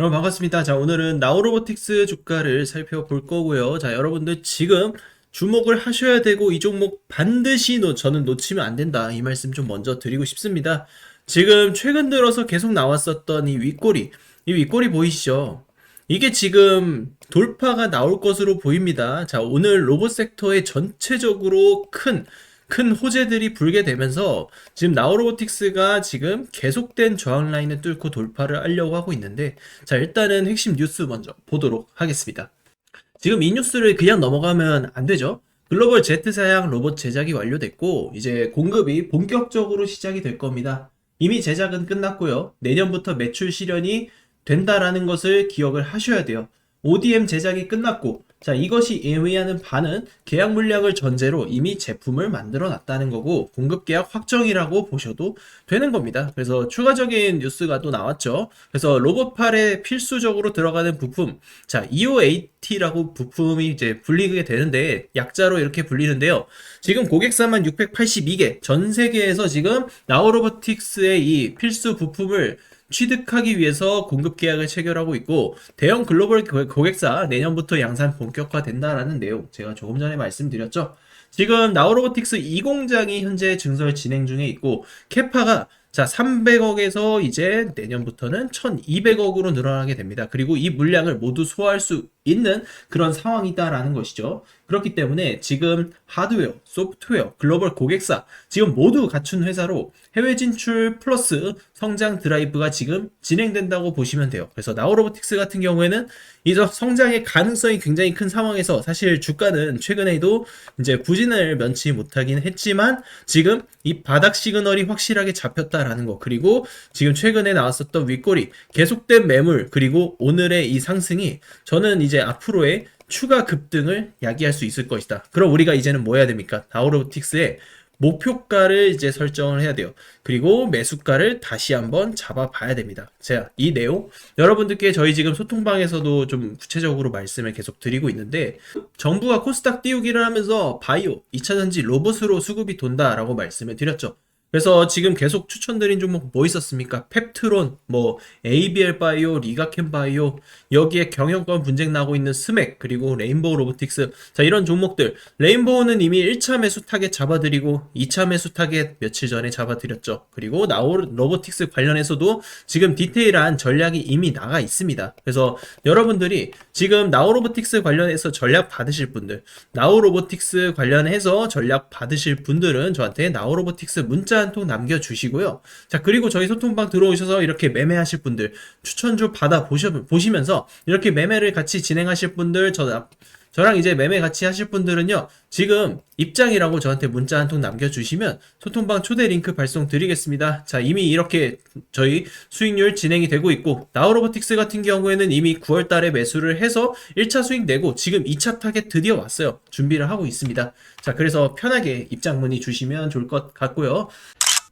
여러분 반갑습니다. 자, 오늘은 나우로보틱스 주가를 살펴볼 거고요. 자, 여러분들 지금 주목을 하셔야 되고 이 종목 반드시 놓, 저는 놓치면 안 된다. 이 말씀 좀 먼저 드리고 싶습니다. 지금 최근 들어서 계속 나왔었던 이 윗꼬리, 이 윗꼬리 보이시죠? 이게 지금 돌파가 나올 것으로 보입니다. 자, 오늘 로봇 섹터에 전체적으로 큰 큰 호재들이 불게 되면서 지금 나우로보틱스가 지금 계속된 저항 라인을 뚫고 돌파를 하려고 하고 있는데 자 일단은 핵심 뉴스 먼저 보도록 하겠습니다. 지금 이 뉴스를 그냥 넘어가면 안 되죠. 글로벌 Z 사양 로봇 제작이 완료됐고 이제 공급이 본격적으로 시작이 될 겁니다. 이미 제작은 끝났고요. 내년부터 매출 실현이 된다라는 것을 기억을 하셔야 돼요. ODM 제작이 끝났고 자 이것이 의미하는 바는 계약 물량을 전제로 이미 제품을 만들어 놨다는 거고 공급 계약 확정이라고 보셔도 되는 겁니다. 그래서 추가적인 뉴스가 또 나왔죠. 그래서 로봇팔에 필수적으로 들어가는 부품 자 EOAT라고 부품이 이제 불리게 되는데 약자로 이렇게 불리는데요. 지금 고객사만 682개 전 세계에서 지금 나우로보틱스의 이 필수 부품을 취득하기 위해서 공급 계약을 체결하고 있고 대형 글로벌 고- 고객사 내년부터 양산 본격화된다라는 내용 제가 조금 전에 말씀드렸죠. 지금 나우로보틱스 2공장이 현재 증설 진행 중에 있고 캐파가 자 300억에서 이제 내년부터는 1200억으로 늘어나게 됩니다. 그리고 이 물량을 모두 소화할 수 있는 그런 상황이다라는 것이죠. 그렇기 때문에 지금 하드웨어, 소프트웨어, 글로벌 고객사 지금 모두 갖춘 회사로 해외 진출 플러스 성장 드라이브가 지금 진행된다고 보시면 돼요. 그래서 나우로보틱스 같은 경우에는 이 성장의 가능성이 굉장히 큰 상황에서 사실 주가는 최근에도 이제 부진을 면치 못하긴 했지만 지금 이 바닥 시그널이 확실하게 잡혔다라는 거 그리고 지금 최근에 나왔었던 윗꼬리 계속된 매물 그리고 오늘의 이 상승이 저는 이제 앞으로의 추가 급등을 야기할 수 있을 것이다. 그럼 우리가 이제는 뭐 해야 됩니까? 나우로틱스의 목표가를 이제 설정을 해야 돼요. 그리고 매수가를 다시 한번 잡아봐야 됩니다. 제가 이 내용 여러분들께 저희 지금 소통방에서도 좀 구체적으로 말씀을 계속 드리고 있는데 정부가 코스닥 띄우기를 하면서 바이오, 2차전지 로봇으로 수급이 돈다라고 말씀을 드렸죠. 그래서 지금 계속 추천드린 종목 뭐 있었습니까? 펩트론, 뭐 ABL 바이오, 리가켄 바이오, 여기에 경영권 분쟁 나고 있는 스맥, 그리고 레인보우 로보틱스. 자, 이런 종목들. 레인보우는 이미 1차 매수 타겟 잡아드리고 2차 매수 타겟 며칠 전에 잡아드렸죠. 그리고 나우 로보틱스 관련해서도 지금 디테일한 전략이 이미 나가 있습니다. 그래서 여러분들이 지금 나우 로보틱스 관련해서 전략 받으실 분들, 나우 로보틱스 관련해서 전략 받으실 분들은 저한테 나우 로보틱스 문자 한 통 남겨주시고요. 자, 그리고 저희 소통방 들어오셔서 이렇게 매매하실 분들, 추천주 받아 보셔, 보시면서 이렇게 매매를 같이 진행하실 분들, 저, 저랑 이제 매매 같이 하실 분들은요, 지금 입장이라고 저한테 문자 한 통 남겨주시면 소통방 초대 링크 발송 드리겠습니다. 자, 이미 이렇게 저희 수익률 진행이 되고 있고, 나우로보틱스 같은 경우에는 이미 9월 달에 매수를 해서 1차 수익 내고 지금 2차 타겟 드디어 왔어요. 준비를 하고 있습니다. 자, 그래서 편하게 입장 문의 주시면 좋을 것 같고요.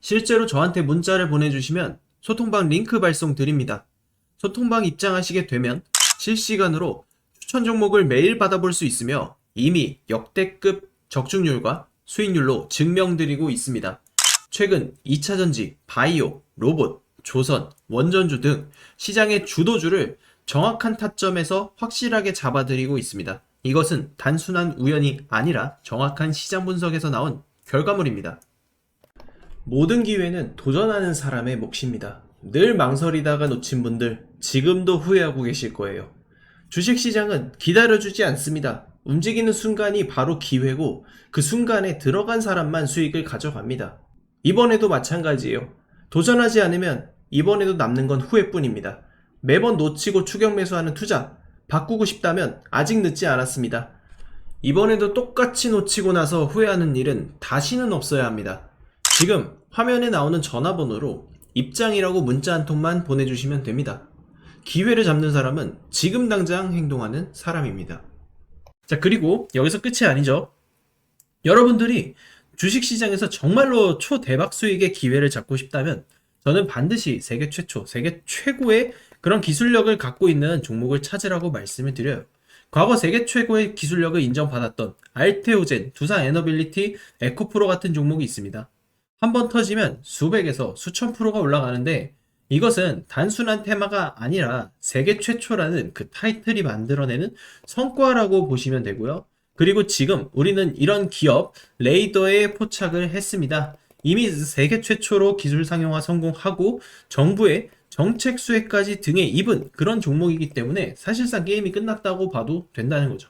실제로 저한테 문자를 보내주시면 소통방 링크 발송 드립니다. 소통방 입장하시게 되면 실시간으로 추천 종목을 매일 받아볼 수 있으며 이미 역대급 적중률과 수익률로 증명드리고 있습니다. 최근 2차전지, 바이오, 로봇, 조선, 원전주 등 시장의 주도주를 정확한 타점에서 확실하게 잡아드리고 있습니다. 이것은 단순한 우연이 아니라 정확한 시장 분석에서 나온 결과물입니다. 모든 기회는 도전하는 사람의 몫입니다. 늘 망설이다가 놓친 분들 지금도 후회하고 계실 거예요. 주식시장은 기다려주지 않습니다. 움직이는 순간이 바로 기회고 그 순간에 들어간 사람만 수익을 가져갑니다. 이번에도 마찬가지예요. 도전하지 않으면 이번에도 남는 건 후회뿐입니다. 매번 놓치고 추격 매수하는 투자 바꾸고 싶다면 아직 늦지 않았습니다. 이번에도 똑같이 놓치고 나서 후회하는 일은 다시는 없어야 합니다. 지금 화면에 나오는 전화번호로 입장이라고 문자 한 통만 보내주시면 됩니다. 기회를 잡는 사람은 지금 당장 행동하는 사람입니다. 자, 그리고 여기서 끝이 아니죠. 여러분들이 주식시장에서 정말로 초대박 수익의 기회를 잡고 싶다면 저는 반드시 세계 최초, 세계 최고의 그런 기술력을 갖고 있는 종목을 찾으라고 말씀을 드려요. 과거 세계 최고의 기술력을 인정받았던 알테오젠, 두산 에너빌리티, 에코프로 같은 종목이 있습니다. 한 번 터지면 수백에서 수천 프로가 올라가는데 이것은 단순한 테마가 아니라 세계 최초라는 그 타이틀이 만들어내는 성과라고 보시면 되고요. 그리고 지금 우리는 이런 기업 레이더에 포착을 했습니다. 이미 세계 최초로 기술 상용화 성공하고 정부의 정책 수혜까지 등에 입은 그런 종목이기 때문에 사실상 게임이 끝났다고 봐도 된다는 거죠.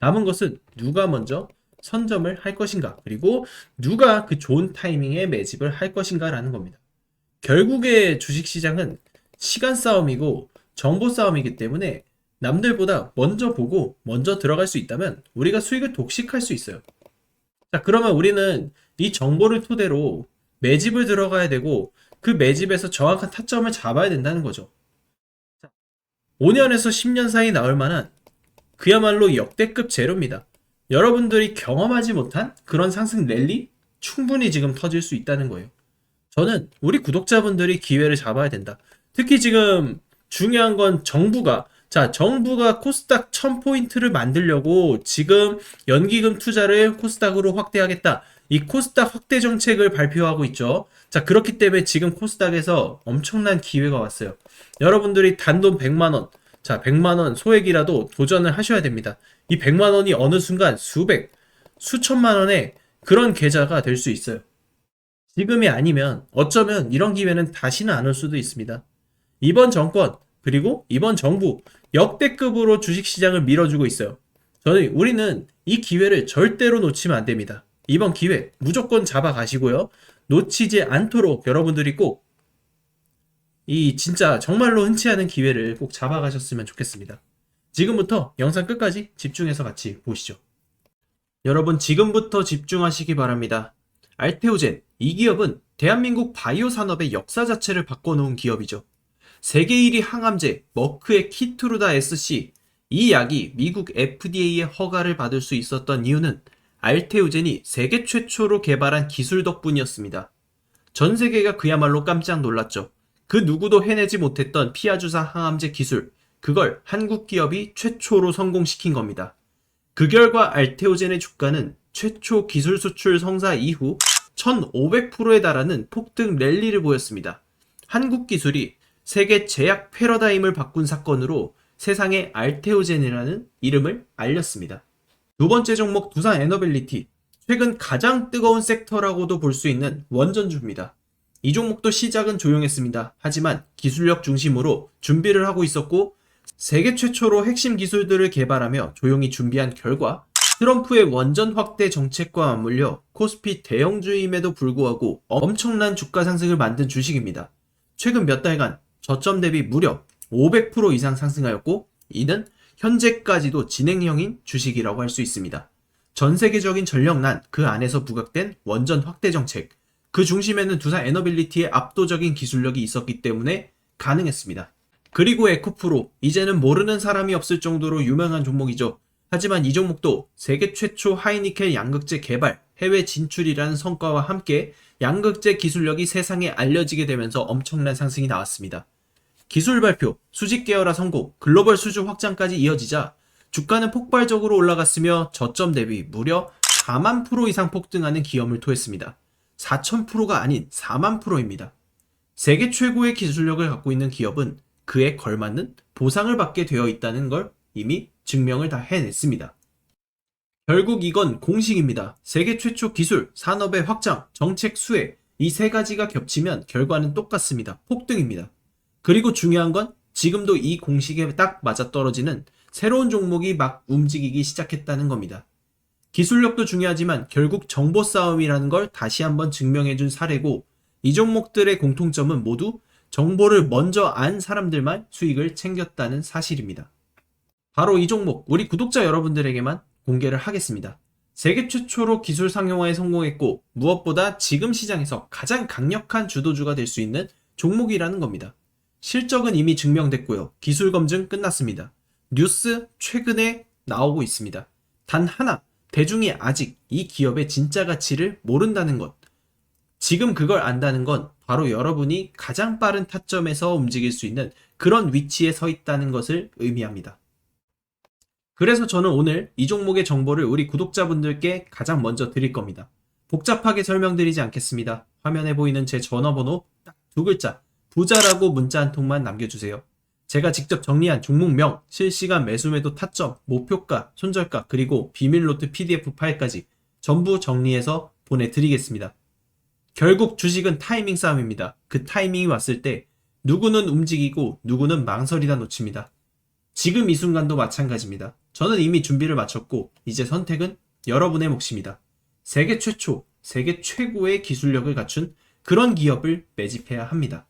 남은 것은 누가 먼저 선점을 할 것인가, 그리고 누가 그 좋은 타이밍에 매집을 할 것인가라는 겁니다. 결국에 주식시장은 시간 싸움이고 정보 싸움이기 때문에 남들보다 먼저 보고 먼저 들어갈 수 있다면 우리가 수익을 독식할 수 있어요. 자, 그러면 우리는 이 정보를 토대로 매집을 들어가야 되고 그 매집에서 정확한 타점을 잡아야 된다는 거죠. 5년에서 10년 사이 나올 만한 그야말로 역대급 재료입니다. 여러분들이 경험하지 못한 그런 상승 랠리 충분히 지금 터질 수 있다는 거예요. 저는 우리 구독자분들이 기회를 잡아야 된다. 특히 지금 중요한 건 정부가 자, 정부가 코스닥 1000포인트를 만들려고 지금 연기금 투자를 코스닥으로 확대하겠다. 이 코스닥 확대 정책을 발표하고 있죠. 자, 그렇기 때문에 지금 코스닥에서 엄청난 기회가 왔어요. 여러분들이 단돈 100만원, 자, 100만원 소액이라도 도전을 하셔야 됩니다. 이 100만원이 어느 순간 수백, 수천만 원의 그런 계좌가 될 수 있어요. 지금이 아니면 어쩌면 이런 기회는 다시는 안 올 수도 있습니다. 이번 정권, 그리고 이번 정부, 역대급으로 주식시장을 밀어주고 있어요. 저는, 우리는 이 기회를 절대로 놓치면 안 됩니다. 이번 기회 무조건 잡아가시고요. 놓치지 않도록 여러분들이 꼭 이 진짜 정말로 흔치 않은 기회를 꼭 잡아가셨으면 좋겠습니다. 지금부터 영상 끝까지 집중해서 같이 보시죠. 여러분 지금부터 집중하시기 바랍니다. 알테오젠 이 기업은 대한민국 바이오 산업의 역사 자체를 바꿔놓은 기업이죠. 세계 1위 항암제 머크의 키트루다 SC 이 약이 미국 FDA의 허가를 받을 수 있었던 이유는 알테오젠이 세계 최초로 개발한 기술 덕분이었습니다. 전 세계가 그야말로 깜짝 놀랐죠. 그 누구도 해내지 못했던 피하주사 항암제 기술, 그걸 한국 기업이 최초로 성공시킨 겁니다. 그 결과 알테오젠의 주가는 최초 기술 수출 성사 이후 1500%에 달하는 폭등 랠리를 보였습니다. 한국 기술이 세계 제약 패러다임을 바꾼 사건으로 세상에 알테오젠이라는 이름을 알렸습니다. 두 번째 종목 두산 에너빌리티. 최근 가장 뜨거운 섹터라고도 볼 수 있는 원전주입니다. 이 종목도 시작은 조용했습니다. 하지만 기술력 중심으로 준비를 하고 있었고 세계 최초로 핵심 기술들을 개발하며 조용히 준비한 결과 트럼프의 원전 확대 정책과 맞물려 코스피 대형주임에도 불구하고 엄청난 주가 상승을 만든 주식입니다. 최근 몇 달간 저점 대비 무려 500% 이상 상승하였고 이는 현재까지도 진행형인 주식이라고 할 수 있습니다. 전 세계적인 전력난 그 안에서 부각된 원전 확대 정책 그 중심에는 두산 에너빌리티의 압도적인 기술력이 있었기 때문에 가능했습니다. 그리고 에코프로 이제는 모르는 사람이 없을 정도로 유명한 종목이죠. 하지만 이 종목도 세계 최초 하이니켈 양극재 개발, 해외 진출이라는 성과와 함께 양극재 기술력이 세상에 알려지게 되면서 엄청난 상승이 나왔습니다. 기술 발표, 수직 계열화 성공, 글로벌 수주 확장까지 이어지자 주가는 폭발적으로 올라갔으며 저점 대비 무려 4만 프로 이상 폭등하는 기염을 토했습니다. 4,000%가 아닌 4만 프로입니다. 세계 최고의 기술력을 갖고 있는 기업은 그에 걸맞는 보상을 받게 되어 있다는 걸 이미 증명을 다 해냈습니다. 결국 이건 공식입니다. 세계 최초 기술, 산업의 확장, 정책 수혜, 이 세 가지가 겹치면 결과는 똑같습니다. 폭등입니다. 그리고 중요한 건 지금도 이 공식에 딱 맞아떨어지는 새로운 종목이 막 움직이기 시작했다는 겁니다. 기술력도 중요하지만 결국 정보 싸움이라는 걸 다시 한번 증명해준 사례고 이 종목들의 공통점은 모두 정보를 먼저 안 사람들만 수익을 챙겼다는 사실입니다. 바로 이 종목 우리 구독자 여러분들에게만 공개를 하겠습니다. 세계 최초로 기술 상용화에 성공했고 무엇보다 지금 시장에서 가장 강력한 주도주가 될 수 있는 종목이라는 겁니다. 실적은 이미 증명됐고요. 기술 검증 끝났습니다. 뉴스 최근에 나오고 있습니다. 단 하나 대중이 아직 이 기업의 진짜 가치를 모른다는 것. 지금 그걸 안다는 건 바로 여러분이 가장 빠른 타점에서 움직일 수 있는 그런 위치에 서 있다는 것을 의미합니다. 그래서 저는 오늘 이 종목의 정보를 우리 구독자분들께 가장 먼저 드릴 겁니다. 복잡하게 설명드리지 않겠습니다. 화면에 보이는 제 전화번호 딱 두 글자 부자라고 문자 한 통만 남겨주세요. 제가 직접 정리한 종목명, 실시간 매수매도 타점, 목표가, 손절가, 그리고 비밀노트 PDF 파일까지 전부 정리해서 보내드리겠습니다. 결국 주식은 타이밍 싸움입니다. 그 타이밍이 왔을 때 누구는 움직이고 누구는 망설이다 놓칩니다. 지금 이 순간도 마찬가지입니다. 저는 이미 준비를 마쳤고 이제 선택은 여러분의 몫입니다. 세계 최초, 세계 최고의 기술력을 갖춘 그런 기업을 매집해야 합니다.